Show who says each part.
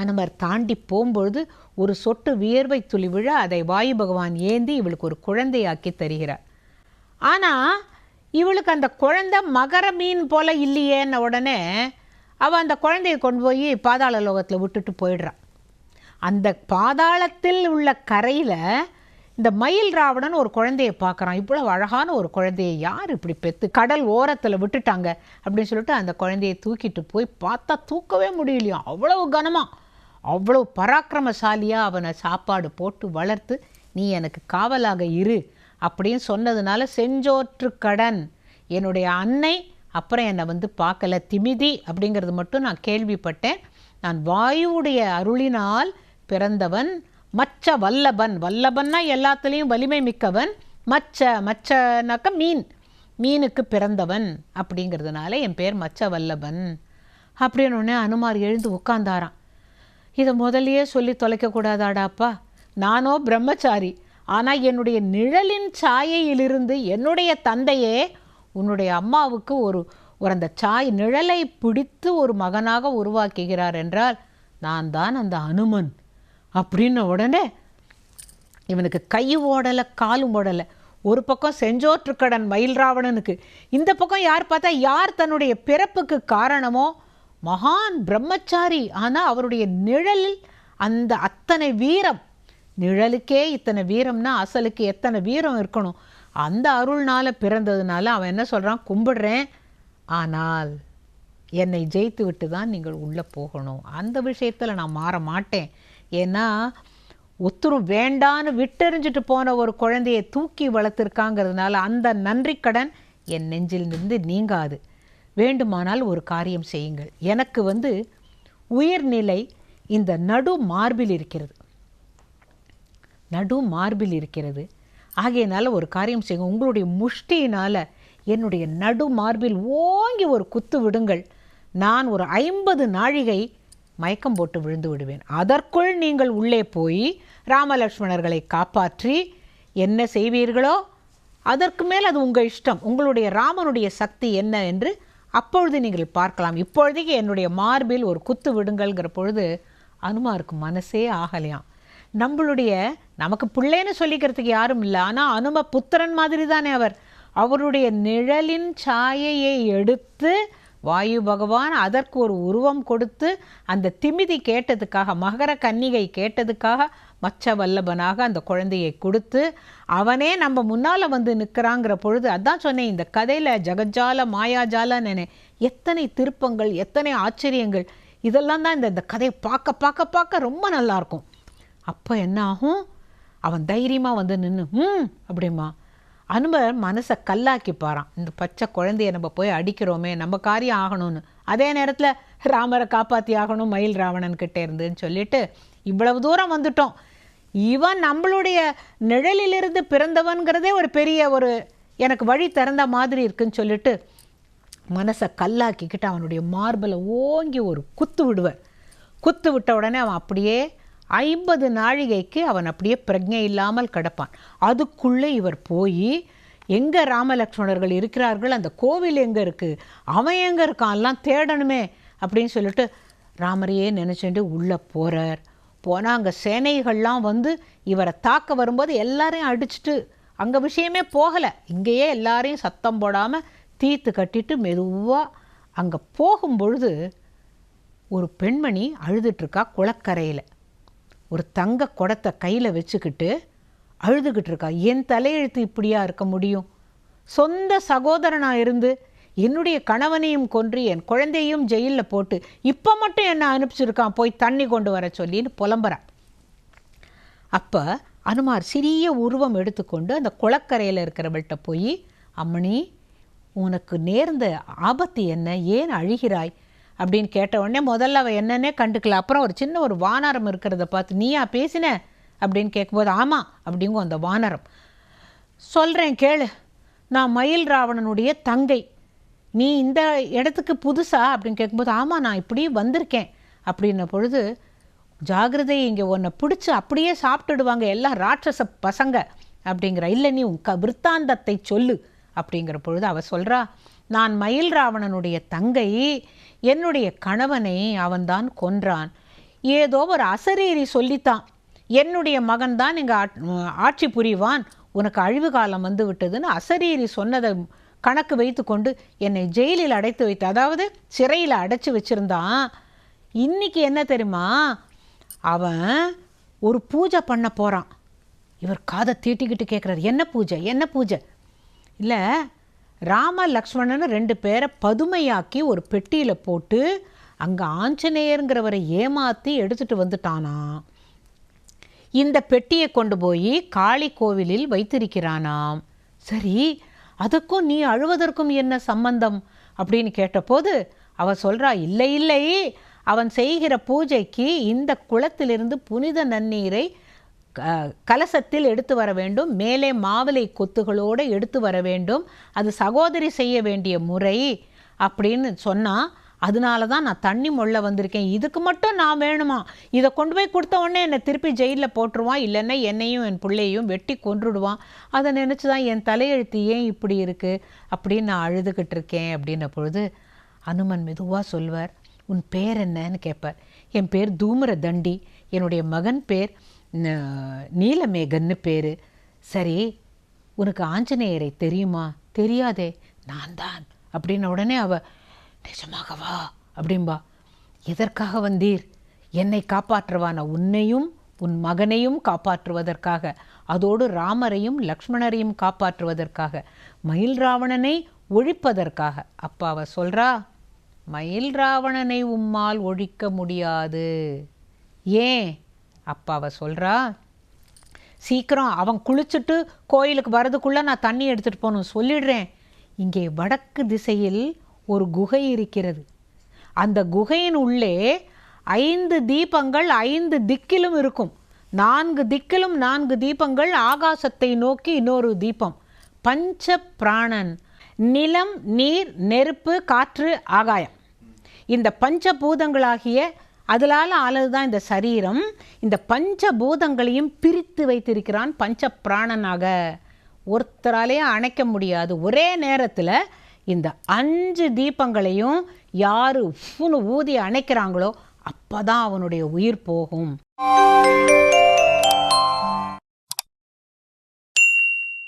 Speaker 1: அனுமர் தாண்டி போகும்பொழுது ஒரு சொட்டு வியர்வை துளி விழ அதை வாயு பகவான் ஏந்தி இவளுக்கு ஒரு குழந்தையாக்கி தருகிறார். ஆனால் இவளுக்கு அந்த குழந்தை மகர மீன் போல இல்லையேன்ன உடனே அவள் அந்த குழந்தையை கொண்டு போய் பாதாள லோகத்தில் விட்டுட்டு போயிடுறான் அந்த பாதாளத்தில் உள்ள கரையில் இந்த மயில் ராவணன் ஒரு குழந்தையை பார்க்குறான். இவ்வளோ அழகான ஒரு குழந்தையை யார் இப்படி பெற்று கடல் ஓரத்தில் விட்டுட்டாங்க அப்படின்னு சொல்லிட்டு அந்த குழந்தையை தூக்கிட்டு போய் பார்த்தா தூக்கவே முடியலையாம் அவ்வளவு கனமாக அவ்வளோ பராக்கிரமசாலியாக அவனை சாப்பாடு போட்டு வளர்த்து நீ எனக்கு காவலாக இரு அப்படின்னு சொன்னதுனால செஞ்சோற்று கடன் என்னுடைய அன்னை அப்புறம் என்னை வந்து பார்க்கல திமிதி அப்படிங்கிறது மட்டும் நான் கேள்விப்பட்டேன். நான் வாயுவுடைய அருளினால் பிறந்தவன் மச்ச வல்லபன். வல்லபன்னா எல்லாத்துலேயும் வலிமை மிக்கவன் மச்ச மச்சனாக்க மீன் மீனுக்கு பிறந்தவன் அப்படிங்கிறதுனால என் பேர் மச்ச வல்லபன். அப்படின்னு ஒன்று அனுமார் எழுந்து உட்காந்தாரான் இதை முதலையே சொல்லி தொலைக்கக்கூடாதாடாப்பா நானோ பிரம்மச்சாரி. ஆனால் என்னுடைய நிழலின் சாயையிலிருந்து என்னுடைய தந்தையே உன்னுடைய அம்மாவுக்கு ஒரு ஒரு அந்த சாய் நிழலை பிடித்து ஒரு மகனாக உருவாக்குகிறார் என்றால் நான் தான் அந்த அனுமன். அப்படின்ன உடனே இவனுக்கு கை ஓடலை காலும் ஓடலை. ஒரு பக்கம் செஞ்சோற்றுக்கடன் மயில் ராவணனுக்கு இந்த பக்கம் யார் பார்த்தா யார் தன்னுடைய பிறப்புக்கு காரணமோ மகான் பிரம்மச்சாரி. ஆனால் அவருடைய நிழலில் அந்த அத்தனை வீரம் நிழலுக்கே இத்தனை வீரம்னா அசலுக்கு எத்தனை வீரம் இருக்கணும்? அந்த அருள்னால் பிறந்ததுனால அவன் என்ன சொல்கிறான் கும்பிடுறேன். ஆனால் என்னை ஜெயித்து விட்டு தான் நீங்கள் உள்ளே போகணும். அந்த விஷயத்தில் நான் மாற மாட்டேன். ஏன்னா ஒத்துரும் வேண்டான்னு விட்டெறிஞ்சிட்டு போன ஒரு குழந்தையை தூக்கி வளர்த்துருக்காங்கிறதுனால அந்த நன்றி கடன் என் நெஞ்சிலிருந்து நீங்காது. வேண்டுமானால் ஒரு காரியம் செய்யுங்கள். எனக்கு வந்து உயிர்நிலை இந்த நடு மார்பில் இருக்கிறது. நடு மார்பில் இருக்கிறது. ஆகையினால் ஒரு காரியம் செய்யுங்க. உங்களுடைய முஷ்டியினால் என்னுடைய நடு மார்பில் ஓங்கி ஒரு குத்து விடுங்கள். நான் ஒரு ஐம்பது நாழிகை மயக்கம் போட்டு விழுந்து விடுவேன். அதற்குள் நீங்கள் உள்ளே போய் ராமலட்சுமணர்களை காப்பாற்றி என்ன செய்வீர்களோ அதற்கு மேல் அது உங்கள் இஷ்டம். உங்களுடைய ராமனுடைய சக்தி என்ன என்று அப்பொழுது நீங்கள் பார்க்கலாம். இப்பொழுதைக்கு என்னுடைய மார்பில் ஒரு குத்து விடுங்கள்ங்கிற பொழுது அனுமாருக்கு மனசே ஆகலையாம். நம்மளுடைய நமக்கு பிள்ளைன்னு சொல்லிக்கிறதுக்கு யாரும் இல்லை. ஆனால் அனும புத்திரன் மாதிரி தானே அவர். அவருடைய நிழலின் சாயையை எடுத்து வாயு பகவான் அதற்கு ஒரு உருவம் கொடுத்து அந்த திமிதி கேட்டதுக்காக மகர கன்னிகை கேட்டதுக்காக மச்ச வல்லபனாக அந்த குழந்தையை கொடுத்து அவனே நம்ம முன்னால் வந்து நிற்கிறாங்கிற பொழுது அதான் சொன்னேன் இந்த கதையில் ஜகஜால மாயாஜால நினை எத்தனை திருப்பங்கள் எத்தனை ஆச்சரியங்கள் இதெல்லாம் தான் இந்த இந்த கதையை பார்க்க பார்க்க பார்க்க ரொம்ப நல்லாயிருக்கும் அப்போ என்ன ஆகும்? அவன் தைரியமாக வந்து நின்று ம் அப்படிமா அனுபர் மனசை கல்லாக்கி பாரான். இந்த பச்சை குழந்தைய நம்ம போய் அடிக்கிறோமே நம்ம காரியம் ஆகணும்னு. அதே நேரத்தில் ராமரை காப்பாற்றி ஆகணும் மயில் ராவணன் கிட்டே இருந்துன்னு சொல்லிட்டு இவ்வளவு தூரம் வந்துட்டோம். இவன் நம்மளுடைய நிழலிலிருந்து பிறந்தவன்கிறதே ஒரு பெரிய ஒரு எனக்கு வழி திறந்த மாதிரி இருக்குன்னு சொல்லிட்டு மனசை கல்லாக்கிக்கிட்டு அவனுடைய மார்பில் ஓங்கி ஒரு குத்து விடுவேன். குத்து விட்ட உடனே அவன் அப்படியே ஐம்பது நாழிகைக்கு அவன் அப்படியே பிரஜை இல்லாமல் கிடப்பான். அதுக்குள்ளே இவர் போய் எங்கே ராமலக்ஷ்மணர்கள் இருக்கிறார்கள் அந்த கோவில் எங்கே இருக்குது அவன் எங்கே இருக்கான் எல்லாம் தேடணுமே அப்படின்னு சொல்லிட்டு ராமரையே நினச்சிட்டு உள்ளே போகிறார் போனால் அங்கே சேனைகள்லாம் வந்து இவரை தாக்க வரும்போது எல்லாரையும் அடிச்சிட்டு அங்கே விஷயமே போகலை. இங்கேயே எல்லாரையும் சத்தம் போடாமல் தீர்த்து கட்டிட்டு மெதுவாக அங்கே போகும்பொழுது ஒரு பெண்மணி அழுதுட்ருக்கா குளக்கரையில். ஒரு தங்க குடத்தை கையில் வச்சுக்கிட்டு அழுதுகிட்டு இருக்கா. என் தலையெழுத்து இப்படியா இருக்க முடியும்? சொந்த சகோதரனாக இருந்து என்னுடைய கணவனையும் கொன்று என் குழந்தையும் ஜெயிலில் போட்டு இப்போ மட்டும் என்ன அனுப்பிச்சிருக்கான் போய் தண்ணி கொண்டு வர சொல்லின்னு புலம்புறான். அப்போ அனுமார் சிறிய உருவம் எடுத்துக்கொண்டு அந்த குளக்கரையில் இருக்கிறவள்கிட்ட போய் அம்மணி உனக்கு நேர்ந்த ஆபத்து என்ன? ஏன் அழுகிறாய்? அப்படின்னு கேட்ட உடனே முதல்ல அவள் என்னன்னே கண்டுக்கல. அப்புறம் ஒரு சின்ன ஒரு வானரம் இருக்கிறத பார்த்து நீயா பேசின? அப்படின்னு கேட்கும்போது ஆமாம் அப்படிங்கும் அந்த வானரம். சொல்கிறேன் கேளு. நான் மயில் ராவணனுடைய தங்கை. நீ இந்த இடத்துக்கு புதுசா? அப்படின்னு கேட்கும்போது ஆமாம் நான் இப்படி வந்திருக்கேன். அப்படின்ன பொழுது ஜாகிரதை இங்கே உன்னை பிடிச்சி அப்படியே சாப்பிட்டுடுவாங்க எல்லாம் ராட்சச பசங்க. அப்படிங்கிற இல்லை நீ உன் க விற்த்தாந்தத்தை சொல்லு. அப்படிங்கிற பொழுது அவ சொல்கிறா நான் மயில் ராவணனுடைய தங்கை என்னுடைய கணவனை அவன்தான் கொன்றான். ஏதோ ஒரு அசரீரி சொல்லித்தான். என்னுடைய மகன் தான் இங்கே ஆட்சி புரிவான். உனக்கு அழிவு காலம் வந்து விட்டதுன்னு அசரீரி சொன்னதை கணக்கு வைத்துக்கொண்டு என்னை ஜெயிலில் அடைத்து வைத்து அதாவது சிறையில் அடைச்சி வச்சிருந்தான். இன்னைக்கு என்ன தெரியுமா? அவன் ஒரு பூஜை பண்ண போகிறான் இவர் காதை தீட்டிக்கிட்டு கேட்குறாரு என்ன பூஜை? என்ன பூஜை? இல்லை ராம லக்ஷ்மணன் ரெண்டு பேரை பதுமையாக்கி ஒரு பெட்டியில் போட்டு அங்கே ஆஞ்சநேயருங்கிறவரை ஏமாற்றி எடுத்துகிட்டு வந்துட்டானா. இந்த பெட்டியை கொண்டு போய் காளி கோவிலில் வைத்திருக்கிறானாம். சரி அதுக்கும் நீ அழுவதற்கும் என்ன சம்பந்தம்? அப்படின்னு கேட்டபோது அவள் சொல்கிறா இல்லை இல்லை. அவன் செய்கிற பூஜைக்கு இந்த குளத்திலிருந்து புனித நன்னீரை க- கலசத்தில் எடுத்து வர வேண்டும். மேலே மாவிலை கொத்துகளோடு எடுத்து வர வேண்டும். அது சகோதரி செய்ய வேண்டிய முறை அப்படின்னு சொன்னால் அதனால தான் நான் தண்ணி மொள்ள வந்திருக்கேன். இதுக்கு மட்டும் நான் வேணுமா? இதை கொண்டு போய் கொடுத்த உடனே என்னை திருப்பி ஜெயிலில் போட்டுருவான் இல்லைன்னா என்னையும் என் பிள்ளையையும் வெட்டி கொன்றுடுவான். அதை நினச்சி தான் என் தலையெழுத்து ஏன் இப்படி இருக்குது அப்படின்னு நான் அழுதுகிட்டு இருக்கேன் அப்படின்ன பொழுது அனுமன் மெதுவாக சொல்வார் உன் பேர் என்னன்னு கேட்பார். என் பேர் தூமர தண்டி என்னுடைய மகன் பேர் நீலமேகன்னு பேர். சரி உனக்கு ஆஞ்சநேயரை தெரியுமா? தெரியாதே. நான் தான். அப்படின்ன உடனே அவள் நிஜமாகவா? அப்படிம்பா. எதற்காக வந்தீர்? என்னை காப்பாற்றுவான உன்னையும் உன் மகனையும் காப்பாற்றுவதற்காக. அதோடு ராமரையும் லக்ஷ்மணரையும் காப்பாற்றுவதற்காக. மயில் ராவணனை ஒழிப்பதற்காக. அப்பா அவ சொல்றா மயில் ராவணனை உம்மால் ஒழிக்க முடியாது. ஏன்? அப்பா அவ சொல்றா சீக்கிரம் அவன் குளிச்சுட்டு கோயிலுக்கு வரதுக்குள்ளே நான் தண்ணி எடுத்துகிட்டு போகணும். சொல்லிடுறேன். இங்கே வடக்கு திசையில் ஒரு குகை இருக்கிறது. அந்த குகையின் உள்ளே ஐந்து தீபங்கள் ஐந்து திக்கிலும் இருக்கும். நான்கு திக்கிலும் நான்கு தீபங்கள் ஆகாசத்தை நோக்கி இன்னொரு தீபம். பஞ்ச பிராணன் நிலம் நீர் நெருப்பு காற்று ஆகாயம். இந்த பஞ்சபூதங்களாகிய அதனால ஆனதுதான் இந்த சரீரம். இந்த பஞ்சபூதங்களையும் பிரித்து வைத்திருக்கிறான் பஞ்ச பிராணனாக ஒருத்தராலேயே அணைக்க முடியாது. ஒரே நேரத்தில் இந்த அஞ்சு தீபங்களையும் யார் உஃப்னு ஊதி அணைக்கிறாங்களோ அப்பதான் அவனுடைய உயிர் போகும்.